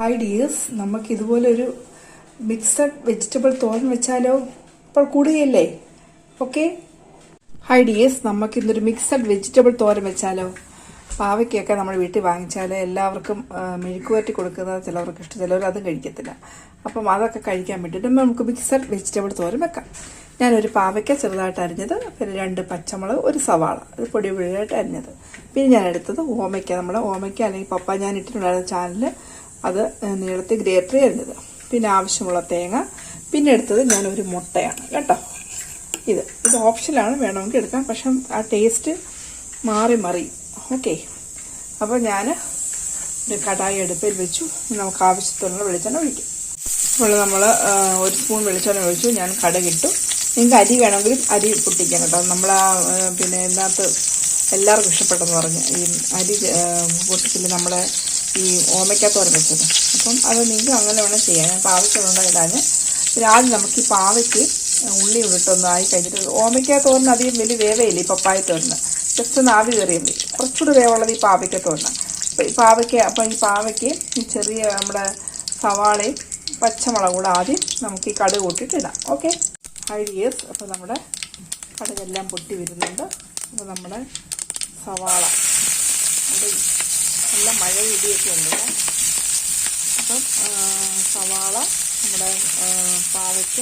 Hi dears നമുക്ക് ഇതുപോലെ ഒരു മിക്സഡ് വെജിറ്റബിൾ തോരൻ വെച്ചാലോ? ഇപ്പോൾ കൂടുകയല്ലേ? ഓക്കെ ഹൈ ഡിയേഴ്സ് നമുക്ക് ഇന്നൊരു മിക്സഡ് വെജിറ്റബിൾ തോരൻ വെച്ചാലോ? പാവയ്ക്കൊക്കെ നമ്മൾ വീട്ടിൽ വാങ്ങിച്ചാൽ എല്ലാവർക്കും മെഴുക്കുവരട്ടി കൊടുക്കുന്നത് ചിലവർക്ക് ഇഷ്ടം ചിലവർ അതും കഴിക്കത്തില്ല. അപ്പം അതൊക്കെ കഴിക്കാൻ വേണ്ടിയിട്ട് നമുക്ക് മിക്സഡ് വെജിറ്റബിൾ തോരൻ വെക്കാം. ഞാനൊരു പാവയ്ക്ക ചെറുതായിട്ട് അരിഞ്ഞത് പിന്നെ രണ്ട് പച്ചമുളക് ഒരു സവാള. ഇത് പൊടി പൊടിയായിട്ട് അരിഞ്ഞത്. പിന്നെ ഞാൻ എടുത്തത് ഓമയ്ക്ക. നമ്മൾ ഓമയ്ക്ക അല്ലെങ്കിൽ പപ്പ ഞാൻ ഇട്ടിട്ടുണ്ടായിരുന്ന ചാനലിൽ അത് നീളത്തിൽ ഗ്രേറ്റർ ചെയ്യുന്നത് പിന്നെ ആവശ്യമുള്ള തേങ്ങ. പിന്നെ എടുത്തത് ഞാനൊരു മുട്ടയാണ് കേട്ടോ. ഇത് ഇത് ഓപ്ഷനാണ് വേണമെങ്കിൽ എടുക്കാം. പക്ഷെ ആ ടേസ്റ്റ് മാറി മറി. ഓക്കെ അപ്പോൾ ഞാൻ ഒരു കടായി അടുപ്പിൽ വെച്ചു. നമുക്ക് ആവശ്യത്തിനുള്ള വെളിച്ചെണ്ണ ഒഴിക്കും. അപ്പോൾ നമ്മൾ ഒരു സ്പൂൺ വെളിച്ചെണ്ണ ഒഴിച്ചു. ഞാൻ കടകിട്ടു. നിങ്ങൾക്ക് അരി വേണമെങ്കിൽ അരി പൊട്ടിക്കാം കേട്ടോ. നമ്മൾ ആ പിന്നെ ഇതിനകത്ത് എല്ലാവർക്കും ഇഷ്ടപ്പെട്ടെന്ന് പറഞ്ഞു. ഈ അരി പൊട്ടിച്ചില്ല നമ്മളെ ഈ ഓമയ്ക്കത്തോരം വെച്ചത് അപ്പം അത് നിങ്ങൾക്ക് അങ്ങനെ വേണം ചെയ്യാം ഞാൻ ആവശ്യമുണ്ടോ ഇടാൻ ആദ്യം നമുക്ക് ഈ പാവയ്ക്ക് ഉള്ളി ഇട്ടൊന്ന് ആയി കഴിഞ്ഞിട്ട് ഓമയ്ക്ക തോരന് അധികം വലിയ വേവയില്ല ഈ പപ്പായ തോരന് ജസ്റ്റ് ഒന്ന് ആവി കയറിയാൽ മതി. കുറച്ചുകൂടി വേവുള്ളത് ഈ പാവയ്ക്ക അപ്പം ഈ പാവയ്ക്ക് അപ്പം ഈ പാവയ്ക്ക് ഈ ചെറിയ നമ്മുടെ സവാളയും പച്ചമുളക് കൂടെ ആദ്യം നമുക്ക് ഈ കടുക് കൂട്ടിയിട്ട് ഇടാം. ഓക്കെ? ഇയേഴ്സ് അപ്പോൾ നമ്മുടെ കടുകെല്ലാം പൊട്ടി വരുന്നുണ്ട്. അപ്പോൾ നമ്മുടെ സവാള. നല്ല മഴ ഇടിയൊക്കെ ഉണ്ട് അപ്പം സവാള നമ്മുടെ പാവയ്ക്ക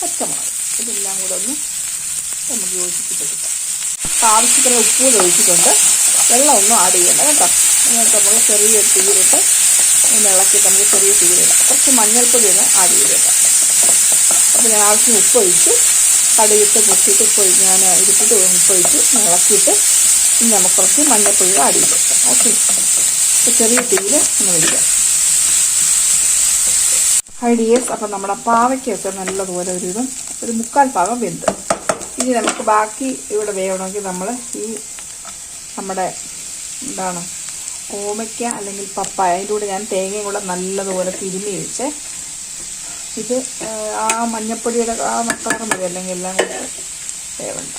പച്ചമുളക് ഇതെല്ലാം കൂടെ ഒന്ന് നമുക്ക് യോജിപ്പിച്ചെടുക്കാം. അപ്പം ആവശ്യത്തിന് ഉപ്പ് കൂടെ വെള്ളം ഒന്നും ആഡ് ചെയ്യണ്ട കേട്ടോ. എന്നിട്ട് നമ്മൾ ചെറിയ തീരിട്ട് ഇളക്കിയിട്ട് നമുക്ക് ചെറിയ തീരിടാം കുറച്ച് മഞ്ഞൾപ്പൊടി ഒന്ന് ആഡ് ചെയ്തേക്കാം. അപ്പോൾ ഞാൻ ആവശ്യം ഉപ്പ് ഒഴിച്ചു കടുകിട്ട് പൊട്ടിയിട്ട് ഉപ്പ് ഞാൻ ഇരുട്ടിട്ട് ഉപ്പ് ഒഴിച്ച് ഇളക്കിയിട്ട് ഇനി നമുക്ക് കുറച്ച് മഞ്ഞൾപ്പൊടി ആഡ് വെക്കാം. ഓക്കെ അപ്പോൾ ചെറിയ തീയിൽ ഒന്ന് വയ്ക്കാം ഹൈ അപ്പം നമ്മുടെ പാവയ്ക്കൊക്കെ നല്ലതുപോലെ ഒരു വിധം ഒരു മുക്കാൽ പാകം വെന്ത്. ഇനി നമുക്ക് ബാക്കി ഇവിടെ വേണമെങ്കിൽ നമ്മൾ ഈ നമ്മുടെ എന്താണ് ഓമയ്ക്ക അല്ലെങ്കിൽ പപ്പായ അതിന്റെ കൂടെ ഞാൻ തേങ്ങയും കൂടെ നല്ലതുപോലെ തിരുമ്മി വെച്ച്. ഇത് ആ, മഞ്ഞപ്പൊടിയുടെ ആ നക്കാറ് മതി അല്ലെങ്കിൽ എല്ലാം കൂടെ വേവണ്ട.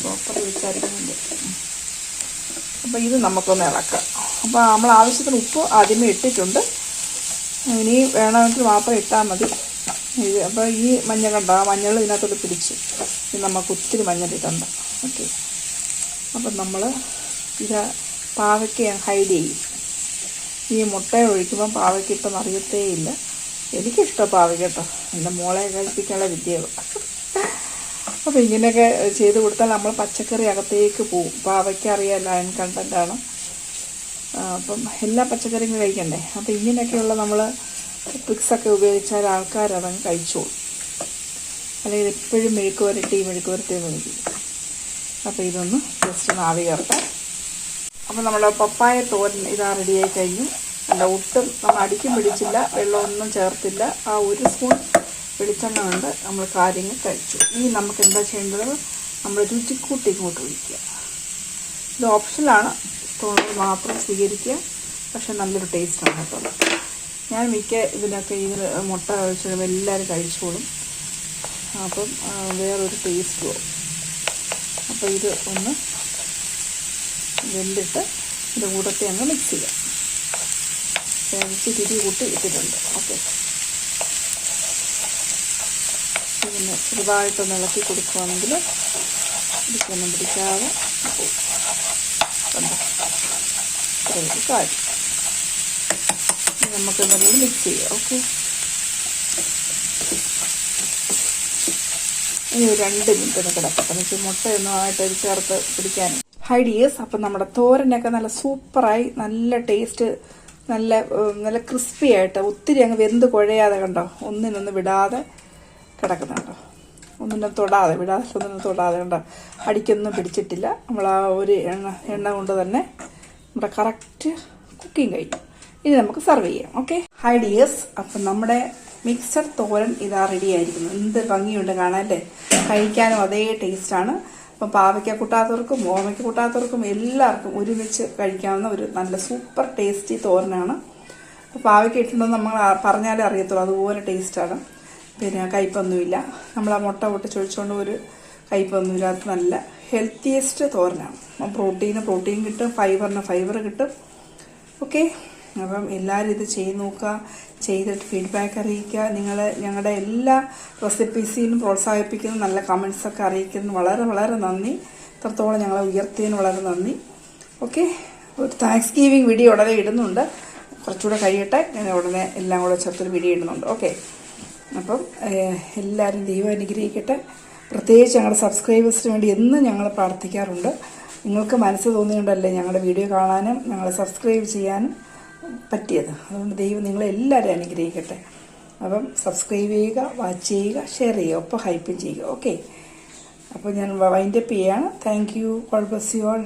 പ്രോപ്പർ വെച്ചായിരിക്കുന്നുണ്ട് അപ്പോൾ ഇത് നമുക്കൊന്ന് ഇളക്കാം. അപ്പോൾ നമ്മൾ ആവശ്യത്തിന് ഉപ്പ് ആദ്യമേ ഇട്ടിട്ടുണ്ട്. ഇനി വേണമെങ്കിൽ മാത്രം ഇട്ടാൽ മതി. ഇത് അപ്പോൾ ഈ മഞ്ഞ കണ്ട? ആ മഞ്ഞൾ ഇതിനകത്തോട്ട് പിടിച്ച്. ഇത് നമുക്ക് ഒത്തിരി മഞ്ഞൾ ഇടണ്ട. ഓക്കെ. അപ്പം നമ്മൾ ഇത് പാവയ്ക്ക് ഹൈഡ് ചെയ്യും. ഈ മുട്ട ഒഴിക്കുമ്പോൾ പാവയ്ക്ക് അറിയത്തേ ഇല്ല എനിക്കിഷ്ടം പാവയ്ക്ക് കേട്ടോ. എന്റെ മോളെ കഴിപ്പിക്കാനുള്ള വിദ്യകൾ അപ്പോൾ ഇങ്ങനെയൊക്കെ ചെയ്ത് കൊടുത്താൽ നമ്മൾ പച്ചക്കറി അകത്തേക്ക് പോവും. പാവയ്ക്ക് അറിയാമല്ലോ അയൺ കണ്ടന്റാണ് അപ്പം എല്ലാ പച്ചക്കറിയും കഴിക്കണ്ടേ? അപ്പോൾ ഇങ്ങനെയൊക്കെയുള്ള നമ്മൾ ട്രിക്സൊക്കെ ഉപയോഗിച്ചാൽ ആൾക്കാർ അതങ്ങ് കഴിച്ചോളും. അല്ലെങ്കിൽ എപ്പോഴും മെഴുക്ക് വരട്ടി മെഴുക്ക് വരട്ടി എന്ന് വിളിക്കും. അപ്പോൾ ഇതൊന്ന് ജസ്റ്റ് ഒന്ന് ആവി കയറട്ടെ അപ്പോൾ നമ്മുടെ പപ്പായ തോരൻ ഇതാ റെഡിയായി കഴിഞ്ഞു. അല്ല ഒട്ടും നമ്മൾ അടിക്കും പിടിച്ചില്ല വെള്ളമൊന്നും ചേർത്തില്ല. ആ ഒരു സ്പൂൺ വെളിച്ചെണ്ണ കൊണ്ട് നമ്മൾ കാര്യങ്ങൾ കഴിച്ചു ഇനി നമുക്ക് എന്താ ചെയ്യേണ്ടത്? നമ്മൾ രുചിക്കൂട്ടി ഇങ്ങോട്ട് ഒഴിക്കുക. ഇത് ഓപ്ഷനാണ് തോന്നുന്നത് മാത്രം സ്വീകരിക്കുക. പക്ഷെ നല്ലൊരു ടേസ്റ്റാണ് കേട്ടോ. ഞാൻ മിക്ക ഇതിനൊക്കെ ഇതിൽ മുട്ട കഴിച്ചാലും എല്ലാവരും കഴിച്ചോളും. അപ്പം വേറൊരു ടേസ്റ്റ് പോകും അപ്പോൾ ഇത് ഒന്ന് വെന്തിട്ട് ഇതിന്റെ കൂടത്തെ അങ്ങ് മിക്സ് ചെയ്യാം. തിരി കൂട്ടി ഇട്ടിട്ടുണ്ട്. ഓക്കെ പിന്നെ ചെറുതായിട്ടൊന്ന് ഇളക്കി കൊടുക്കുകയാണെങ്കിൽ ഇതൊന്നും പിടിക്കാതെ കാര്യം. നമുക്ക് നല്ല മിക്സ് ചെയ്യാം ഓക്കെ ഇനി രണ്ട് മിനിറ്റ് ഒന്ന് കിടക്കട്ടെ. എനിക്ക് മുട്ടയൊന്നും ആയിട്ട് ചേർത്ത് പിടിക്കാൻ. ഹൈ ഡിയേഴ്സ് അപ്പം നമ്മുടെ തോരനൊക്കെ നല്ല സൂപ്പറായി നല്ല ടേസ്റ്റ് നല്ല നല്ല ക്രിസ്പി ആയിട്ട് ഒത്തിരി അങ്ങ് വെന്ത് കുഴയാതെ കണ്ടോ? ഒന്നിനൊന്ന് വിടാതെ കിടക്കുന്നുണ്ടോ. ഒന്നിനും തൊടാതെ വിടാതെ ഒന്നിനും തൊടാതെ കണ്ട അടിക്കൊന്നും പിടിച്ചിട്ടില്ല. നമ്മൾ ആ ഒരു എണ്ണ എണ്ണ കൊണ്ട് തന്നെ നമ്മുടെ കറക്റ്റ് കുക്കിംഗ് കഴിഞ്ഞു ഇനി നമുക്ക് സെർവ് ചെയ്യാം ഓക്കെ ഹൈ ഡിയേഴ്സ് അപ്പം നമ്മുടെ മിക്സർ തോരൻ ഇതാ റെഡി ആയിരിക്കുന്നു. എന്ത് ഭംഗിയുണ്ട് കാണാനല്ലേ കഴിക്കാനും അതേ ടേസ്റ്റാണ് അപ്പം പാവയ്ക്ക കൂട്ടാത്തവർക്കും ഓമയ്ക്ക കൂട്ടാത്തവർക്കും എല്ലാവർക്കും ഒരുമിച്ച് കഴിക്കാവുന്ന ഒരു നല്ല സൂപ്പർ ടേസ്റ്റി തോരനാണ്. പാവയ്ക്ക ഇട്ടുണ്ടോ നമ്മൾ പറഞ്ഞാലേ അറിയത്തുള്ളൂ. അതുപോലെ ടേസ്റ്റാണ് പിന്നെ കയ്പൊന്നുമില്ല. നമ്മൾ ആ മുട്ട പൊട്ടിച്ചൊഴിച്ചുകൊണ്ട് ഒരു കയ്പൊന്നുമില്ല. അത് നല്ല ഹെൽത്തിയസ്റ്റ് തോരനാണ്. പ്രോട്ടീന് പ്രോട്ടീൻ കിട്ടും ഫൈബറിന് ഫൈബർ കിട്ടും. ഓക്കെ? അപ്പം എല്ലാവരും ഇത് ചെയ്ത് നോക്കുക. ചെയ്തിട്ട് ഫീഡ്ബാക്ക് അറിയിക്കുക. നിങ്ങൾ ഞങ്ങളുടെ എല്ലാ റെസിപ്പീസിനും പ്രോത്സാഹിപ്പിക്കുന്ന നല്ല കമൻസൊക്കെ അറിയിക്കുന്നു വളരെ വളരെ നന്ദി. ഇത്രത്തോളം ഞങ്ങളെ ഉയർത്തിയതിന് വളരെ നന്ദി. ഓക്കെ? ഒരു താങ്ക്സ് ഗീവിങ് വീഡിയോ ഉടനെ ഇടുന്നുണ്ട്. കുറച്ചുകൂടെ കഴിയട്ടെ. ഞാൻ ഉടനെ എല്ലാം കൂടെ ചേർത്തൊരു വീഡിയോ ഇടുന്നുണ്ട്. ഓക്കെ? അപ്പം എല്ലാവരും ദൈവം അനുഗ്രഹിക്കട്ടെ. പ്രത്യേകിച്ച് ഞങ്ങളുടെ സബ്സ്ക്രൈബേഴ്സിന് വേണ്ടി എന്നും ഞങ്ങൾ പ്രാർത്ഥിക്കാറുണ്ട്. നിങ്ങൾക്ക് മനസ്സ് തോന്നിയുണ്ടല്ലേ ഞങ്ങളുടെ വീഡിയോ കാണാനും ഞങ്ങളെ സബ്സ്ക്രൈബ് ചെയ്യാനും പറ്റിയത്. അതുകൊണ്ട് ദൈവം നിങ്ങളെ എല്ലാവരും അനുഗ്രഹിക്കട്ടെ. അപ്പം സബ്സ്ക്രൈബ് ചെയ്യുക വാച്ച് ചെയ്യുക ഷെയർ ചെയ്യുക ഒപ്പം ഹൈപ്പും ചെയ്യുക. ഓക്കെ. അപ്പോൾ ഞാൻ വൈൻഡപ്പ് ചെയ്യാണ്. Thank you. God bless you all.